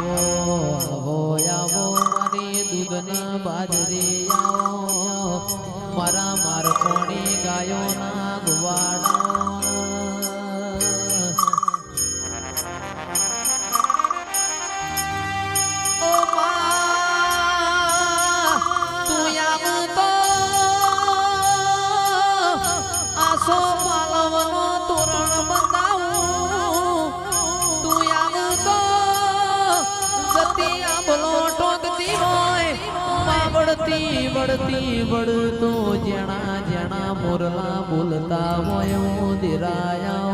આવો આવો આવો મારી દૂધના બાજરી આવો. મારા મારો કોણી ગાયોના ગુવાડા વળતી વળતી વળતો જણા જણા મોરલા બોલતા હોય હું દિરાયા